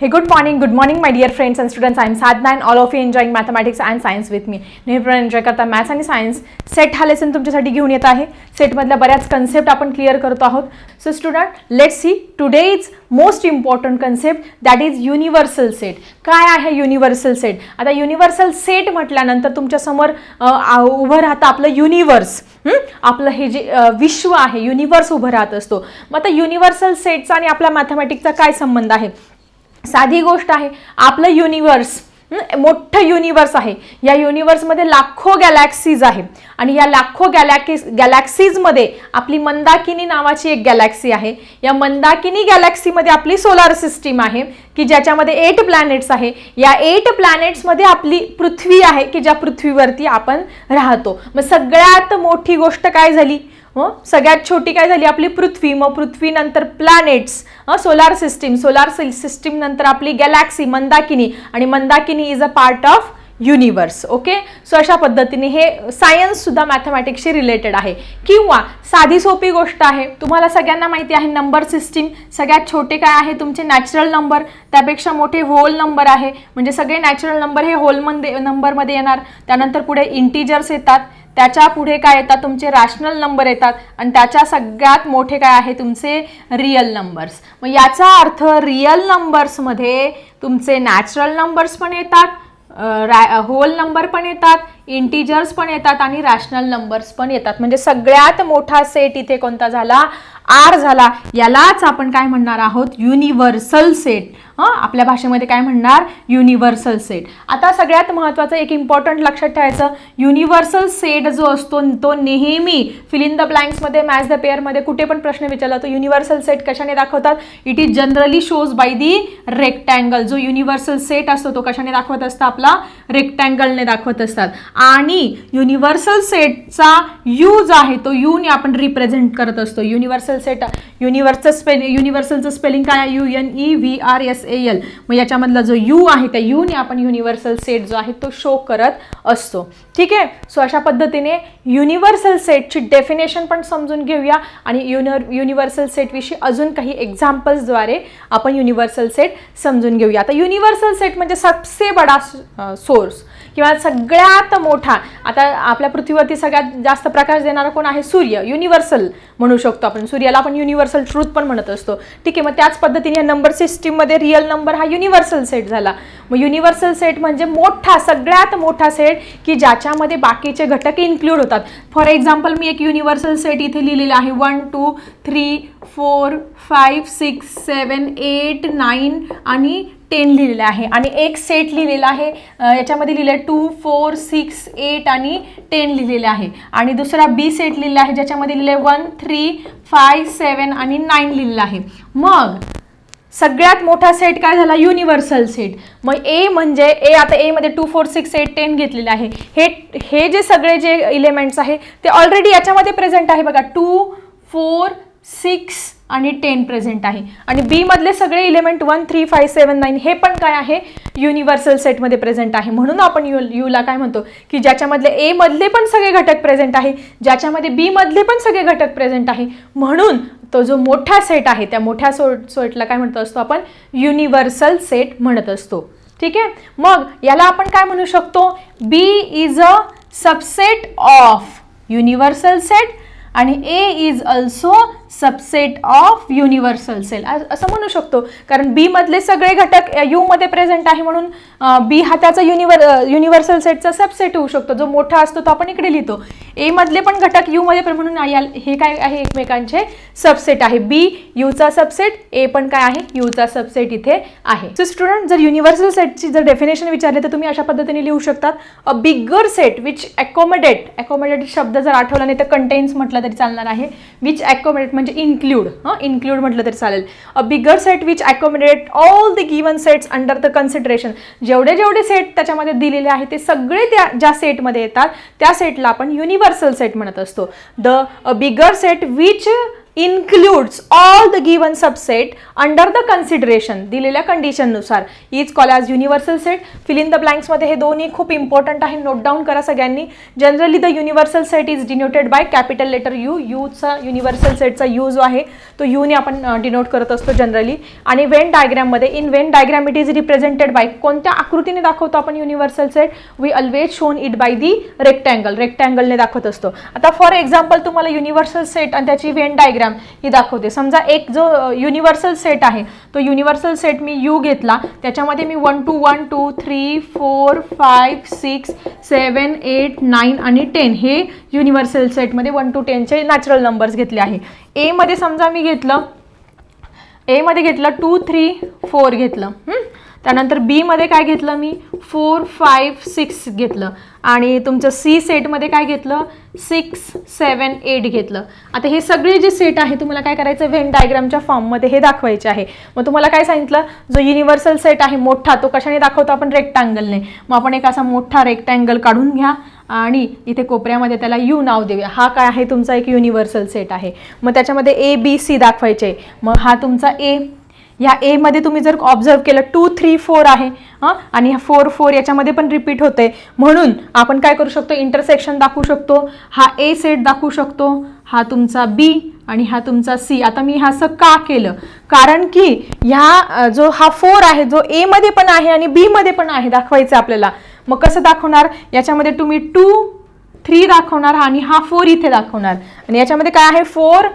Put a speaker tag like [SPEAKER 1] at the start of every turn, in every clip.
[SPEAKER 1] Hey good morning good morning my dear friends and students. I am Sadhna and all of you enjoying mathematics and science with me. नेहमीप्रमाणे enjoy करता maths आणि science set हा lesson तुमच्यासाठी घेऊन येत आहे. सेटमधल्या बऱ्याच concept आपण क्लिअर करतो आहोत. So student let see today is most important concept that is universal set काय आहे युनिव्हर्सल सेट आता युनिव्हर्सल सेट म्हटल्यानंतर तुमच्यासमोर उभं राहतं आपलं युनिव्हर्स आपलं हे जे विश्व आहे युनिव्हर्स उभं राहत असतो. मग आता युनिव्हर्सल सेटचा आणि आपला मॅथमॅटिकचा काय संबंध आहे? साधी गोष्ट आहे. आपलं युनिवर्स मोठं युनिवर्स आहे. या युनिवर्समध्ये लाखो गॅलॅक्सीज आहे. आणि या लाखो गॅलॅक्सीज गॅलॅक्सीजमध्ये आपली मंदाकिनी नावाची एक गॅलॅक्सी आहे. या मंदाकिनी गॅलॅक्सीमध्ये आपली सोलार सिस्टीम आहे की ज्याच्यामध्ये एट प्लॅनेट्स आहे. या एट प्लॅनेट्समध्ये आपली पृथ्वी आहे की ज्या पृथ्वीवरती आपण राहतो. मग सगळ्यात मोठी गोष्ट काय झाली? हो? सगळ्यात छोटी काय झाली? आपली पृथ्वी. मग पृथ्वीनंतर planets solar system solar system नंतर आपली गॅलॅक्सी मंदाकिनी. आणि Mandakini is a part of universe okay so अशा पद्धतीने हे सायन्ससुद्धा मॅथमॅटिक्सशी रिलेटेड आहे. किंवा साधी सोपी गोष्ट आहे तुम्हाला सगळ्यांना माहिती आहे नंबर सिस्टीम सगळ्यात छोटे काय आहे? तुमचे नॅचरल नंबर त्यापेक्षा मोठे होल नंबर आहे. म्हणजे सगळे नॅचरल नंबर हे होलमध्ये नंबरमध्ये येणार. त्यानंतर पुढे इंटिजर्स येतात. त्याच्या पुढे काय येतात? तुमचे रॅशनल नंबर येतात. आणि त्याच्या सगळ्यात मोठे काय आहे? तुमचे रिअल नंबर्स मग याचा अर्थ रिअल नंबर्समध्ये तुमचे नॅचरल नंबर्स पण येतात. राय होल नंबर पण येतात. इंटिजर्स पण येतात आणि रॅशनल नंबर्स पण येतात. म्हणजे सगळ्यात मोठा सेट इथे कोणता झाला? आर झाला. यालाच आपण काय म्हणणार आहोत? युनिव्हर्सल सेट हां? आपल्या भाषेमध्ये काय म्हणणार? युनिव्हर्सल सेट आता सगळ्यात महत्त्वाचं एक इम्पॉर्टंट लक्षात ठेवायचं. युनिव्हर्सल सेट जो असतो तो नेहमी फिल इन द ब्लँक्समध्ये मॅच द पेअरमध्ये कुठे पण प्रश्न विचारला तो युनिव्हर्सल सेट कशाने दाखवतात? It is generally shows by the rectangle जो युनिव्हर्सल सेट असतो तो कशाने दाखवत असतं? आपला रेक्टँगलने दाखवत असतात. आणि युनिव्हर्सल सेटचा यू जो आहे तो यूने आपण रिप्रेझेंट करत असतो. युनिव्हर्सल सेट युनिव्हर्सल स्पेल युनिव्हर्सलचं स्पेलिंग काय U N E V R S A L मग याच्यामधला जो यू आहे त्या यूने आपण युनिव्हर्सल सेट जो आहे तो शो करत असतो. ठीक आहे? सो अशा पद्धतीने युनिव्हर्सल सेटची डेफिनेशन पण समजून घेऊया. आणि युनिव्हर युनिव्हर्सल सेटविषयी अजून काही एक्झाम्पल्सद्वारे आपण युनिव्हर्सल सेट समजून घेऊया. आता युनिव्हर्सल सेट म्हणजे सबसे बडा सोर्स किंवा सगळ्यात मोठा आता आपल्या पृथ्वीवरती सगळ्यात जास्त प्रकाश देणारा कोण आहे? सूर्य युनिव्हर्सल म्हणू शकतो आपण. सूर्याला आपण युनिव्हर्सल ट्रूथ पण म्हणत असतो. ठीक आहे मग त्याच पद्धतीने नंबर सिस्टीममध्ये रिअल नंबर हा युनिव्हर्सल सेट झाला. मग युनिव्हर्सल सेट म्हणजे मोठा सगळ्यात मोठा सेट की ज्याच्यामध्ये बाकीचे घटक इन्क्लूड होतात. फॉर एक्झाम्पल मी एक युनिव्हर्सल सेट इथे लिहिलेला आहे. One two three four five six seven eight nine आणि टेन लिहिलेलं आहे. आणि एक सेट लिहिलेला आहे. याच्यामध्ये लिहिलं आहे टू फोर सिक्स एट आणि टेन लिहिलेलं आहे. आणि दुसरा बी सेट लिहिलेला आहे ज्याच्यामध्ये लिहिलं आहे वन थ्री फाय सेवन आणि नाईन लिहिलेलं आहे. मग सगळ्यात मोठा सेट काय झाला? युनिव्हर्सल सेट मग ए म्हणजे ए आता एमध्ये two four six eight ten घेतलेलं आहे. हे हे जे सगळे जे इलेमेंट्स आहे ते ऑलरेडी याच्यामध्ये प्रेझेंट आहे बघा. टू फोर सिक्स आणि टेन प्रेझेंट आहे. आणि बीमधले सगळे element one three five seven nine हे पण काय आहे? युनिव्हर्सल सेटमध्ये प्रेझेंट आहे. म्हणून आपण यू यूला काय म्हणतो? की ज्याच्यामधले एमधले पण सगळे घटक प्रेझेंट आहे ज्याच्यामध्ये बीमधले पण सगळे घटक प्रेझेंट आहे. म्हणून तो जो मोठा सेट आहे त्या मोठ्या सो सेटला काय म्हणतो असतो आपण? युनिव्हर्सल सेट म्हणत असतो. ठीक आहे? मग याला आपण काय म्हणू शकतो? B is a subset of universal set आणि A is also subset of universal cell असं म्हणू शकतो. कारण बी मधले सगळे घटक यूमध्ये प्रेझेंट आहे म्हणून बी हा त्याचा युनिव्हर युनिव्हर्सल सेटचा सबसेट होऊ शकतो. जो मोठा असतो तो आपण इकडे लिहितो. ए मधले पण घटक यूमध्ये म्हणून या हे काय आहे एकमेकांचे सबसेट आहे. बी यूचा सबसेट ए पण काय आहे? यूचा सबसेट इथे आहे. सो स्टुडंट जर युनिव्हर्सल सेटची जर डेफिनेशन विचारले तर तुम्ही अशा पद्धतीने लिहू शकतात. A bigger set which accommodate accommodate शब्द जर आठवला नाही तर कंटेन्स म्हटलं तरी चालणार आहे. विच अकोमोडेट म्हणजे इन्क्लूड हां? इन्क्लूड म्हटलं तरी चालेल. A bigger set which accommodate all the given sets under the consideration जेवढे जेवढे सेट त्याच्यामध्ये दिलेले आहे ते सगळे त्या ज्या सेटमध्ये येतात त्या सेटला आपण युनिव्हर्सल सेट म्हणत असतो. The bigger set which includes all the given subset under the consideration दिलेल्या कंडिशननुसार is call as universal set fill in the ब्लँक्समध्ये हे दोन्ही खूप इम्पॉर्टंट आहे. नोट डाऊन करा सगळ्यांनी. Generally the universal set is denoted by capital letter U यूचा universal सेटचा U जो आहे तो यूने आपण डिनोट करत असतो जनरली आणि Venn डायग्रॅममध्ये in Venn diagram it is represented by कोणत्या आकृतीने दाखवतो आपण universal set we always shown it by the rectangle रेक्टँगलने दाखवत असतो. आता फॉर एक्झाम्पल तुम्हाला युनिव्हर्सल सेट आणि त्याची वेन डायग्राम ही दाखवते. समजा एक जो युनिव्हर्सल सेट आहे तो युनिव्हर्सल सेट मी यू घेतला. त्याच्यामध्ये मी one two one two three four five six seven eight nine आणि टेन हे युनिव्हर्सल सेटमध्ये वन टू टेनचे नॅचरल नंबर्स घेतले आहे. एमध्ये समजा मी घेतलं एमध्ये घेतलं टू थ्री फोर घेतलं. त्यानंतर बीमध्ये काय घेतलं मी? फोर फाईव्ह सिक्स घेतलं. आणि तुमचं सी सेटमध्ये काय घेतलं? सिक्स सेवन एट घेतलं. आता हे सगळे जे सेट आहे तुम्हाला काय करायचं? व्हेन डायग्रामच्या फॉर्ममध्ये हे दाखवायचे आहे. मग तुम्हाला काय सांगितलं? जो युनिव्हर्सल सेट आहे मोठा तो कशाने दाखवतो आपण? रेक्टँगलने मग आपण एक असा मोठा रेक्टँगल काढून घ्या आणि इथे कोपऱ्यामध्ये त्याला यू नाव देऊया. हा काय आहे? तुमचा एक युनिव्हर्सल सेट आहे. मग त्याच्यामध्ये ए बी सी दाखवायचे. मग हा तुमचा ए ह्या एमध्ये तुम्ही जर ऑब्झर्व केलं टू थ्री फोर आहे हां? आणि ह्या फोर फोर याच्यामध्ये पण रिपीट होते म्हणून आपण काय करू शकतो? इंटरसेक्शन दाखवू शकतो. हा ए सेट दाखवू शकतो. हा तुमचा बी आणि हा तुमचा सी आता मी हा असं का केलं? कारण की ह्या जो हा फोर आहे जो एमध्ये पण आहे आणि बीमध्ये पण आहे दाखवायचं आहे आपल्याला. मग कसं दाखवणार? याच्यामध्ये तुम्ही टू थ्री दाखवणार आणि हा फोर इथे दाखवणार. आणि याच्यामध्ये काय आहे? फोर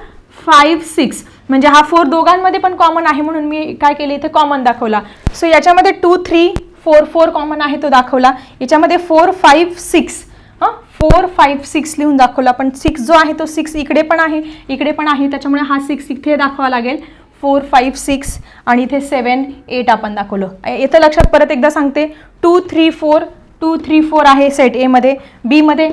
[SPEAKER 1] फाईव्ह सिक्स म्हणजे हा फोर दोघांमध्ये पण कॉमन आहे म्हणून मी काय केले इथे कॉमन दाखवला. सो याच्यामध्ये two three four four common आहे तो दाखवला. याच्यामध्ये फोर फाईव्ह सिक्स हां? फोर फाईव्ह सिक्स लिहून दाखवला. पण सिक्स जो आहे तो सिक्स इकडे पण आहे इकडे पण आहे. त्याच्यामुळे हा सिक्स इथे दाखवावा लागेल. फोर फाईव्ह सिक्स आणि इथे सेवन एट आपण दाखवलं. येतं लक्षात परत एकदा सांगते. Two three four two three four आहे सेट एमध्ये बीमध्ये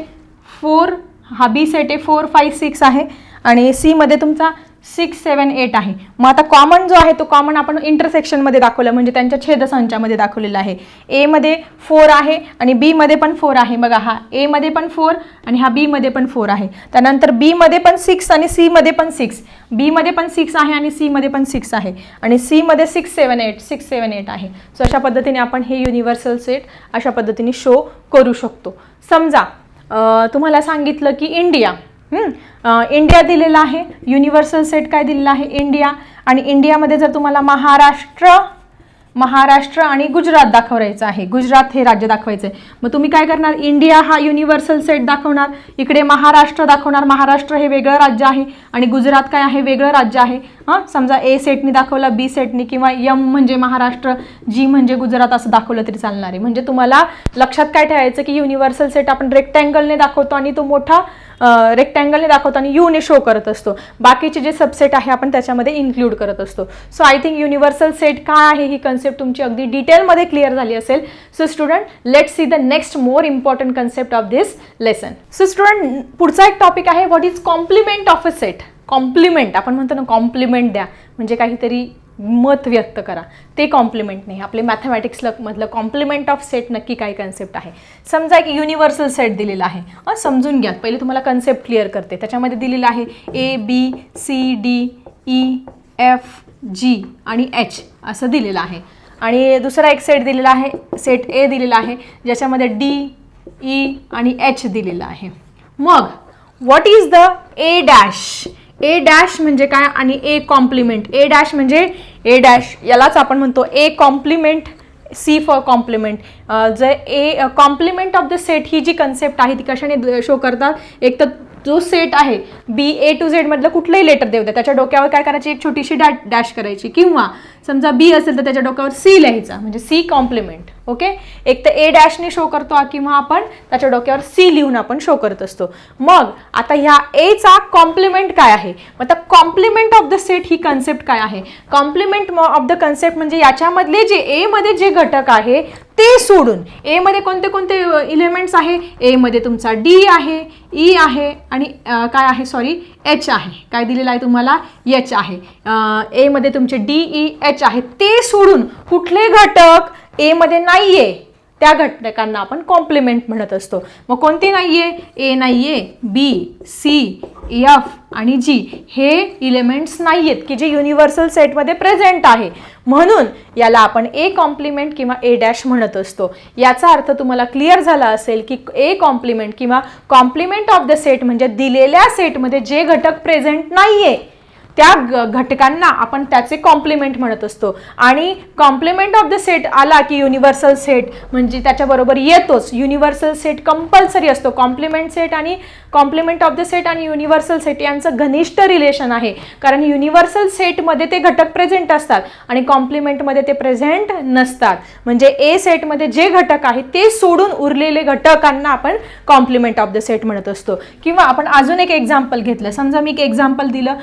[SPEAKER 1] फोर हा बी सेट आहे फोर फाईव्ह सिक्स आहे. आणि सीमध्ये तुमचा सिक्स सेवन एट आहे. मग आता कॉमन जो आहे तो कॉमन आपण इंटरसेक्शनमध्ये दाखवलं म्हणजे त्यांच्या छेदसंचामध्ये दाखवलेला आहे. एमध्ये फोर आहे आणि बीमध्ये पण फोर आहे. बघा हा एमध्ये पण फोर आणि हा बीमध्ये पण फोर आहे. त्यानंतर बीमध्ये पण सिक्स आणि सीमध्ये पण सिक्स बीमध्ये पण सिक्स आहे आणि सीमध्ये पण सिक्स आहे. आणि सीमध्ये six seven eight six seven eight आहे. सो अशा पद्धतीने आपण हे युनिव्हर्सल सेट अशा पद्धतीने शो करू शकतो. समजा तुम्हाला सांगितलं की इंडिया इंडिया दिलेला आहे. युनिव्हर्सल सेट काय दिलेला आहे? इंडिया आणि इंडियामध्ये जर तुम्हाला महाराष्ट्र महाराष्ट्र आणि गुजरात दाखवायचं आहे. गुजरात हे राज्य दाखवायचं आहे. मग तुम्ही काय करणार? इंडिया हा युनिव्हर्सल सेट दाखवणार. इकडे महाराष्ट्र दाखवणार. महाराष्ट्र हे वेगळं राज्य आहे. आणि गुजरात काय आहे? वेगळं राज्य आहे. हां समजा ए सेटनी दाखवला बी सेटनी किंवा यम म्हणजे महाराष्ट्र जी म्हणजे गुजरात असं दाखवलं तरी चालणार आहे. म्हणजे तुम्हाला लक्षात काय ठेवायचं की युनिव्हर्सल सेट आपण रेक्टँगलने दाखवतो आणि तो मोठा रेक्टँगलने दाखवतो आणि यूने शो करत असतो. बाकीचे जे सबसेट आहे आपण त्याच्यामध्ये इन्क्लूड करत असतो. So I think universal set काय आहे ही कन्सेप्ट तुमची अगदी डिटेलमध्ये क्लिअर झाली असेल. So student let see the next more important concept of this lesson so student पुढचा एक टॉपिक आहे what is complement of a set complement आपण म्हणतो ना कॉम्प्लिमेंट द्या. म्हणजे काहीतरी मत व्यक्त करा. ते कॉम्प्लिमेंट नाही. आपले मॅथमॅटिक्सला मधलं कॉम्प्लिमेंट ऑफ सेट नक्की काय कन्सेप्ट आहे? समजा एक युनिव्हर्सल सेट दिलेला आहे. समजून घ्या. पहिले तुम्हाला कन्सेप्ट क्लिअर करते. त्याच्यामध्ये दिलेलं आहे A B C D E F G आणि एच असं दिलेलं आहे. आणि दुसरा एक सेट दिलेला आहे सेट ए दिलेला आहे ज्याच्यामध्ये डी ई e आणि एच दिलेलं आहे. मग what is the A dash A dash म्हणजे काय आणि ए कॉम्प्लिमेंट ए डॅश म्हणजे ए डॅश यालाच आपण म्हणतो A complement C for complement जर A complement of the set ही जी कन्सेप्ट आहे ती कशाने शो करतात? एक तर जो सेट आहे बी ए टू झेडमधलं कुठलंही लेटर देऊ द्या त्याच्या डोक्यावर काय करायची? एक छोटीशी डॅ डॅश करायची. किंवा समजा बी असेल तर त्याच्या डोक्यावर सी लिहायचा. म्हणजे सी कॉम्प्लिमेंट ओके? एक तर ए डॅशने शो करतो किंवा आपण त्याच्या डोक्यावर सी लिहून आपण शो करत असतो. मग आता ह्या एचा कॉम्प्लिमेंट काय आहे? मग आता कॉम्प्लिमेंट ऑफ द सेट ही कन्सेप्ट काय आहे? कॉम्प्लिमेंट ऑफ द कन्सेप्ट म्हणजे याच्यामधले जे एमध्ये जे घटक आहे ते सोडून. एमध्ये कोणते कोणते इलेमेंट्स आहे? ए मध्ये तुमचा डी आहे ई आहे आणि काय आहे? सॉरी एच आहे. काय दिलेलं आहे तुम्हाला? एच आहे. एमध्ये तुमचे डी ई एच आहे. ते सोडून कुठले घटक एमध्ये नाही आहे त्या घटकांना आपण कॉम्प्लिमेंट म्हणत असतो. मग कोणते आहे ए नाही आहे बी सी एफ आणि जी हे इलेमेंट्स नाही आहेत की जे युनिव्हर्सल सेटमध्ये प्रेझेंट आहे. म्हणून याला आपण ए कॉम्प्लिमेंट किंवा ए डॅश म्हणत असतो. याचा अर्थ तुम्हाला क्लिअर झाला असेल की ए कॉम्प्लिमेंट किंवा कॉम्प्लिमेंट ऑफ द सेट म्हणजे दिलेल्या सेटमध्ये जे घटक प्रेझेंट नाही आहे त्या घटकांना आपण त्याचे कॉम्प्लिमेंट म्हणत असतो. आणि कॉम्प्लिमेंट ऑफ द सेट आला की युनिव्हर्सल सेट म्हणजे त्याच्याबरोबर येतोच. युनिव्हर्सल सेट कंपल्सरी असतो. कॉम्प्लिमेंट सेट आणि कॉम्प्लिमेंट ऑफ द सेट आणि युनिव्हर्सल सेट यांचं घनिष्ठ रिलेशन आहे. कारण युनिव्हर्सल सेटमध्ये ते घटक प्रेझेंट असतात आणि कॉम्प्लिमेंटमध्ये ते प्रेझेंट नसतात. म्हणजे ए सेटमध्ये जे घटक आहेत ते सोडून उरलेले घटकांना आपण कॉम्प्लिमेंट ऑफ द सेट म्हणत असतो. किंवा आपण अजून एक एक्झाम्पल घेतलं. समजा मी एक एक्झाम्पल दिलं.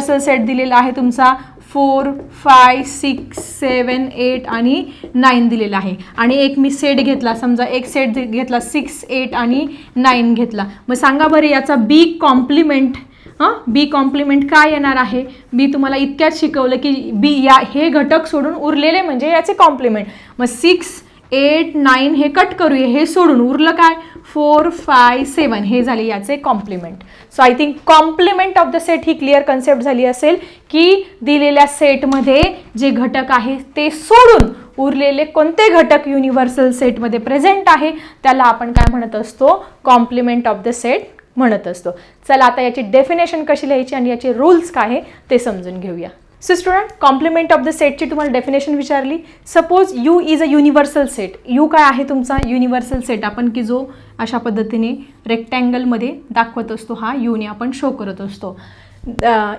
[SPEAKER 1] युनिव्हर्सल सेट दिलेला आहे तुमचा. Four five six seven eight आणि नाईन दिलेला आहे. आणि एक मी सेट घेतला. समजा एक सेट घेतला सिक्स एट आणि नाईन घेतला. मग सांगा बरं याचा बी कॉम्प्लिमेंट हां? बी कॉम्प्लिमेंट काय येणार आहे? मी तुम्हाला इतक्यात शिकवलं की बी या हे घटक सोडून उरलेले म्हणजे याचे कॉम्प्लिमेंट मग सिक्स एट नाईन हे कट करूया. हे सोडून उरलं काय? फोर फाय सेवन हे झाले याचे complement. So I think complement of the set he clear concept झाली असेल की दिलेल्या सेटमध्ये जे घटक आहे ते सोडून उरलेले कोणते घटक युनिव्हर्सल सेटमध्ये प्रेझेंट आहे? त्याला आपण काय म्हणत असतो? कॉम्प्लिमेंट ऑफ द सेट म्हणत असतो. चला आता याची डेफिनेशन कशी लिहायची आणि याचे रूल्स काय आहे ते समजून घेऊया. So student complement of the सेटची तुम्हाला डेफिनेशन विचारली. Suppose U is a universal set U काय आहे तुमचा? युनिव्हर्सल सेट आपण की जो अशा पद्धतीने रेक्टँगलमध्ये दाखवत असतो हा यूने आपण शो करत असतो.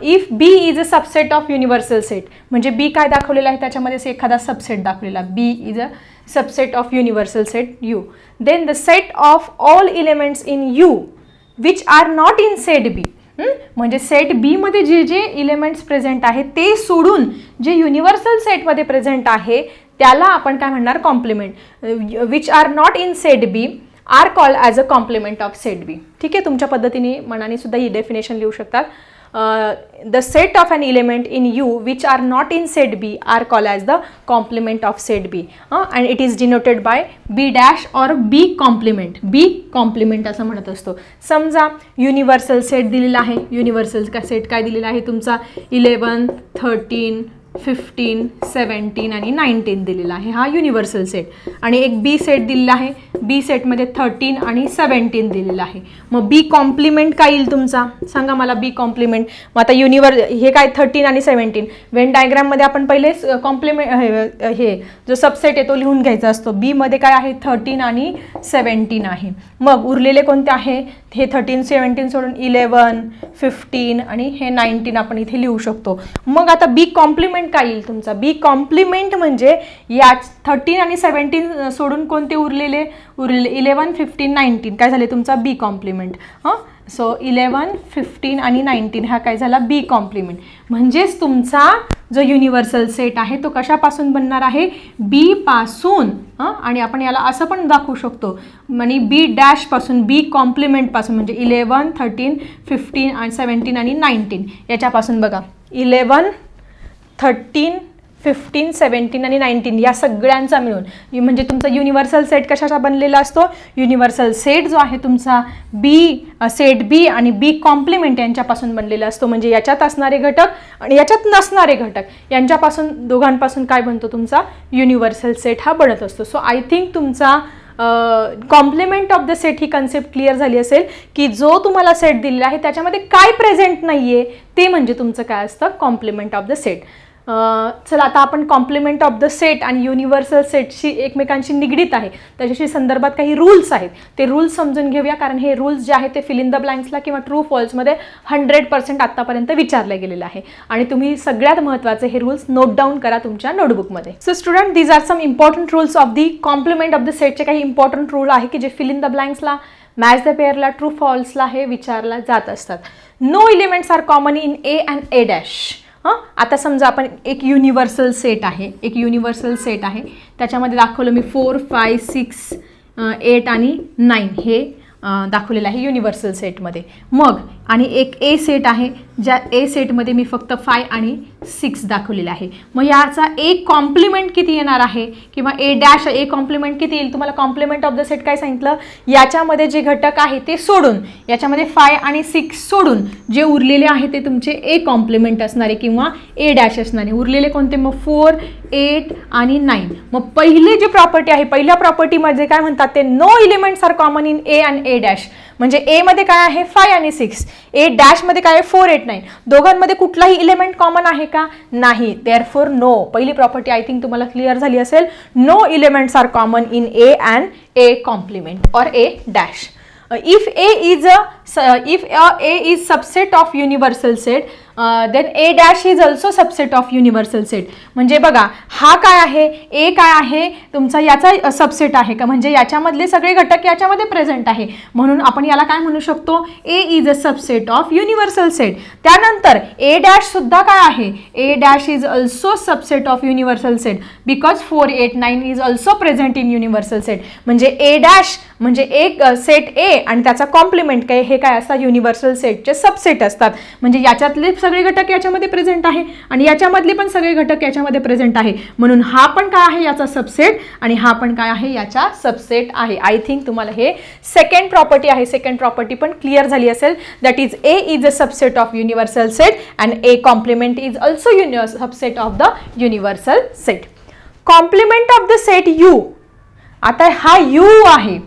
[SPEAKER 1] If B is a subset of universal set म्हणजे बी काय दाखवलेलं आहे? त्याच्यामध्ये एखादा सबसेट दाखवलेला. B is a subset of universal set U then the set of all elements in U which are not in set B म्हणजे set बी मध्ये जे जे इलेमेंट्स प्रेझेंट आहेत ते सोडून जे युनिव्हर्सल सेटमध्ये प्रेझेंट आहे त्याला आपण काय म्हणणार? Complement which are not in set B are call as a complement of set B ठीक आहे? तुमच्या पद्धतीने मनाने सुद्धा ही डेफिनेशन लिहू शकतात. The set of an element in U which are not in set B are call as the complement of set B and it is denoted by B dash or B complement B complement असं म्हणत असतो. समजा universal set दिलेला आहे. Universal का set काय दिलेला आहे? तुमचा इलेवन थर्टीन फिफ्टीन सेवन्टीन आणि नाईन्टीन दिलेला आहे. हा युनिव्हर्सल सेट आणि एक बी सेट दिलेला आहे. बी सेटमध्ये थर्टीन आणि सेवन्टीन दिलेला आहे. मग बी कॉम्प्लिमेंट काय येईल तुमचा? सांगा मला बी कॉम्प्लिमेंट मग आता युनिव्हर हे काय थर्टीन आणि सेवन्टीन वेन डायग्राममध्ये आपण पहिले कॉम्प्लिमेंट हे जो सबसेट आहे तो लिहून घ्यायचा असतो. बीमध्ये काय आहे? थर्टीन आणि सेवन्टीन आहे. मग उरलेले कोणते आहे? हे थर्टीन सेवन्टीन सोडून इलेवन फिफ्टीन आणि हे नाईन्टीन आपण इथे लिहू शकतो. मग आता बी कॉम्प्लिमेंट काय येईल तुमचा? बी कॉम्प्लिमेंट म्हणजे या थर्टीन आणि सेवन्टीन सोडून कोणते उरलेले? उरलेले इलेवन फिफ्टीन नाईन्टीन काय झाले तुमचा? B complement. हां? सो इलेवन फिफ्टीन आणि नाईन्टीन हा काय झाला? B complement. म्हणजेच तुमचा जो युनिव्हर्सल सेट आहे तो कशापासून बनणार आहे? बी पासून. आणि आपण याला असं पण दाखवू शकतो. म्हणजे बी डॅशपासून बी कॉम्प्लिमेंटपासून म्हणजे इलेवन थर्टीन फिफ्टीन आणि सेवन्टीन आणि नाईन्टीन याच्यापासून बघा. इलेवन थर्टीन फिफ्टीन सेवन्टीन आणि नाईन्टीन या सगळ्यांचा मिळून. म्हणजे तुमचा युनिव्हर्सल सेट कशाचा बनलेला असतो? युनिव्हर्सल सेट जो आहे तुमचा बी सेट बी आणि बी कॉम्प्लिमेंट यांच्यापासून बनलेला असतो. म्हणजे याच्यात असणारे घटक आणि याच्यात नसणारे घटक. यांच्यापासून दोघांपासून काय बनतो तुमचा? युनिव्हर्सल सेट हा बनत असतो. सो आय थिंक तुमचा कॉम्प्लिमेंट ऑफ द सेट ही कन्सेप्ट क्लिअर झाली असेल की जो तुम्हाला सेट दिलेला आहे त्याच्यामध्ये काय प्रेझेंट नाही आहे ते म्हणजे तुमचं काय असतं? कॉम्प्लिमेंट ऑफ द सेट चला आता आपण कॉम्प्लिमेंट ऑफ द सेट आणि युनिव्हर्सल सेटशी एकमेकांशी निगडीत आहे. त्याच्याशी संदर्भात काही रूल्स आहेत. ते रूल्स समजून घेऊया कारण हे रूल्स जे आहेत ते फिल इन द ब्लँक्सला किंवा ट्रू फॉल्समध्ये हंड्रेड पर्सेंट आत्तापर्यंत विचारले गेलेलं आहे. आणि तुम्ही सगळ्यात महत्त्वाचे हे रूल्स नोट डाऊन करा तुमच्या नोटबुकमध्ये so student these are some important rules of the complement of the सेटचे काही इम्पॉर्टंट रूल आहे की जे फिल इन द ब्लँक्सला मॅच द पेअरला ट्रू फॉल्सला हे विचारला जात असतात. No elements are common in A and A dash हां? आता समजा आपण एक युनिव्हर्सल सेट आहे एक युनिव्हर्सल सेट आहे. त्याच्यामध्ये दाखवलं मी फोर फाय सिक्स एट आणि नाईन हे दाखवलेलं आहे युनिव्हर्सल सेटमध्ये मग आणि एक ए सेट आहे ज्या ए सेटमध्ये मी फक्त फाय आणि सिक्स दाखवलेला आहे. मग याचा ए कॉम्प्लिमेंट किती येणार आहे? किंवा ए डॅश ए कॉम्प्लिमेंट किती येईल? तुम्हाला कॉम्प्लिमेंट ऑफ द सेट काय सांगितलं? याच्यामध्ये जे घटक आहे ते सोडून याच्यामध्ये फाय आणि सिक्स सोडून जे उरलेले आहे ते तुमचे ए कॉम्प्लिमेंट असणारे किंवा ए डॅश असणारे. उरलेले कोणते? मग फोर एट आणि नाईन मग पहिले जे प्रॉपर्टी आहे पहिल्या प्रॉपर्टीमध्ये काय म्हणतात ते no elements are common in A and A dash म्हणजे एमध्ये काय आहे? फाय आणि सिक्स ए डॅशमध्ये काय आहे? फोर एट नाईन दोघांमध्ये कुठलाही इलिमेंट कॉमन आहे का? नाही. देअर फोर नो पहिली प्रॉपर्टी आय थिंक तुम्हाला क्लिअर झाली असेल. No elements are common in A and A complement or A dash Uh, if a is a uh, if a, a is subset of universal set uh, then a dash is also subset of universal म्हणजे बघा हा काय आहे? ए काय आहे? तुमचा याचा subset आहे का? म्हणजे याच्यामधले सगळे घटक याच्यामध्ये प्रेझेंट आहे. म्हणून आपण याला काय म्हणू शकतो? A is a subset of universal set त्यानंतर ए डॅश सुद्धा काय आहे? A dash is also subset of universal set because four eight nine is also present in universal set म्हणजे ए डॅश म्हणजे एक सेट ए आणि त्याचा कॉम्प्लिमेंट काय हे काय असतात? युनिव्हर्सल सेटचे सबसेट असतात. म्हणजे याच्यातले सगळे घटक याच्यामध्ये प्रेझेंट आहे आणि याच्यामधले पण सगळे घटक याच्यामध्ये प्रेझेंट आहे. म्हणून हा पण काय आहे याचा सबसेट आणि हा पण काय आहे याचा सबसेट आहे. आय थिंक तुम्हाला हे सेकंड प्रॉपर्टी आहे. सेकंड प्रॉपर्टी पण क्लिअर झाली असेल. That is A is a subset of universal set and A complement is also uni subset of the universal set complement of the set U आता हा you आहे.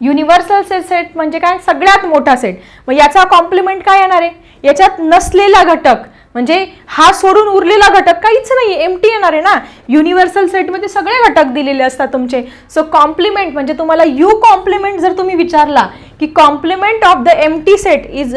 [SPEAKER 1] Universal set set म्हणजे काय? सगळ्यात मोठा सेट मग याचा कॉम्प्लिमेंट काय येणार आहे? याच्यात नसलेला घटक म्हणजे हा सोडून उरलेला घटक काहीच नाही एम टी येणार आहे ना? युनिव्हर्सल सेटमध्ये सगळे घटक दिलेले असतात तुमचे. सो कॉम्प्लिमेंट म्हणजे तुम्हाला यू कॉम्प्लिमेंट जर तुम्ही विचारला की complement of the empty set is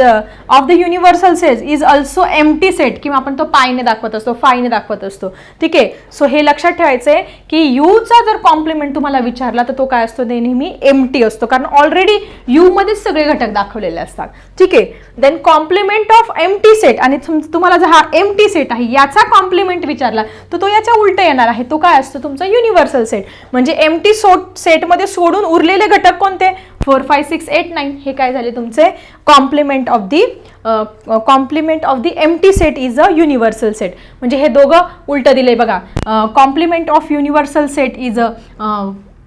[SPEAKER 1] of the universal set is also empty set किंवा आपण तो पायने दाखवत असतो फायने दाखवत असतो. ठीक आहे? सो हे लक्षात ठेवायचं आहे की यूचा जर कॉम्प्लिमेंट तुम्हाला विचारला तर तो काय असतो? ते नेहमी एम टी असतो. कारण ऑलरेडी यूमध्येच सगळे घटक दाखवलेले असतात. ठीक आहे? Then complement of empty set आणि तुम- तुम्हाला जर हा एम टी सेट आहे याचा कॉम्प्लिमेंट विचारला तर तो याच्या उलट येणार आहे. तो काय असतो? तुमचा युनिव्हर्सल सेट म्हणजे एम टी सोट सेटमध्ये सोडून उरलेले घटक कोणते? Four five six eight nine हे काय झाले तुमचे? Complement of the complement of the empty set is a universal set. म्हणजे हे दोघं उलटं दिलं आहे बघा complement of universal set is a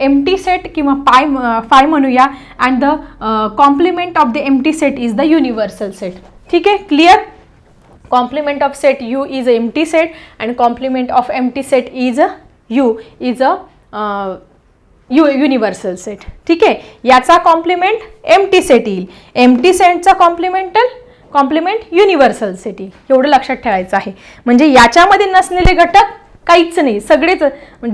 [SPEAKER 1] empty set किंवा पाय फाय म्हणूया and the complement of the empty set is the universal set. ठीक आहे? Clear? Complement of set U is a empty set and complement of empty set is a U is a U universal set. ठीक आहे? याचा complement empty set येईल. Empty सेटचा complemental complement universal set येईल. एवढं लक्षात ठेवायचं आहे. म्हणजे याच्यामध्ये नसलेले घटक काहीच नाही सगळेच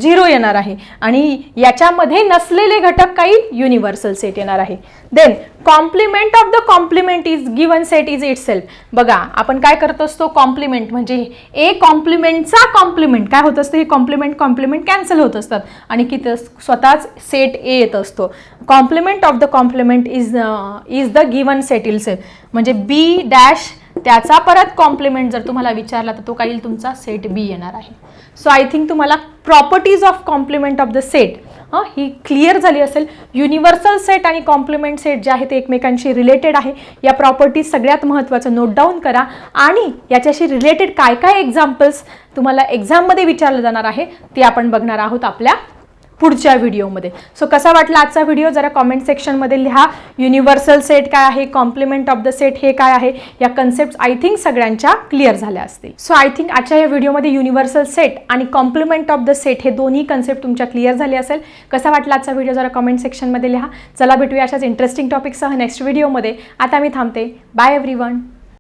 [SPEAKER 1] झिरो येणार आहे. आणि याच्यामध्ये नसलेले घटक काही युनिव्हर्सल सेट येणार आहे. Then complement of the complement is given set is itself बघा आपण काय करत असतो? कॉम्प्लिमेंट म्हणजे ए कॉम्प्लिमेंटचा कॉम्प्लिमेंट काय होत असतं? हे कॉम्प्लिमेंट कॉम्प्लिमेंट कॅन्सल होत असतात. आणि किती स्वतःच सेट ए येत असतो. Complement of the complement is is the given set itself म्हणजे बी डॅश त्याचा परत कॉम्प्लिमेंट जर तुम्हाला विचारला तर तो काही तुमचा सेट बी येणार आहे. सो आय थिंक तुम्हाला properties of complement of the set हां ही क्लिअर झाली असेल. युनिव्हर्सल सेट आणि कॉम्प्लिमेंट सेट जे आहे ते एकमेकांशी रिलेटेड आहे. या प्रॉपर्टीज सगळ्यात महत्त्वाचं नोट डाऊन करा. आणि याच्याशी रिलेटेड काय काय एक्झाम्पल्स तुम्हाला एक्झाममध्ये विचारलं जाणार आहे ते आपण बघणार आहोत आपल्या पुढच्या व्हिडिओमध्ये. सो कसा वाटला आजचा व्हिडिओ? जरा कॉमेंट सेक्शनमध्ये लिहा. युनिव्हर्सल सेट काय आहे? कॉम्प्लिमेंट ऑफ द सेट हे काय आहे? या कन्सेप्ट आय थिंक सगळ्यांच्या क्लिअर झाल्या असतील. सो आय थिंक आजच्या या व्हिडिओमध्ये युनिव्हर्सल सेट आणि कॉम्प्लिमेंट ऑफ द सेट हे दोन्ही कन्सेप्ट तुमच्या क्लिअर झाले असेल. कसा वाटला आजचा व्हिडिओ? जरा कॉमेंट सेक्शनमध्ये लिहा. चला भेटूया अशाच इंटरेस्टिंग टॉपिकसह नेक्स्ट व्हिडिओमध्ये आता मी थांबते. Bye every one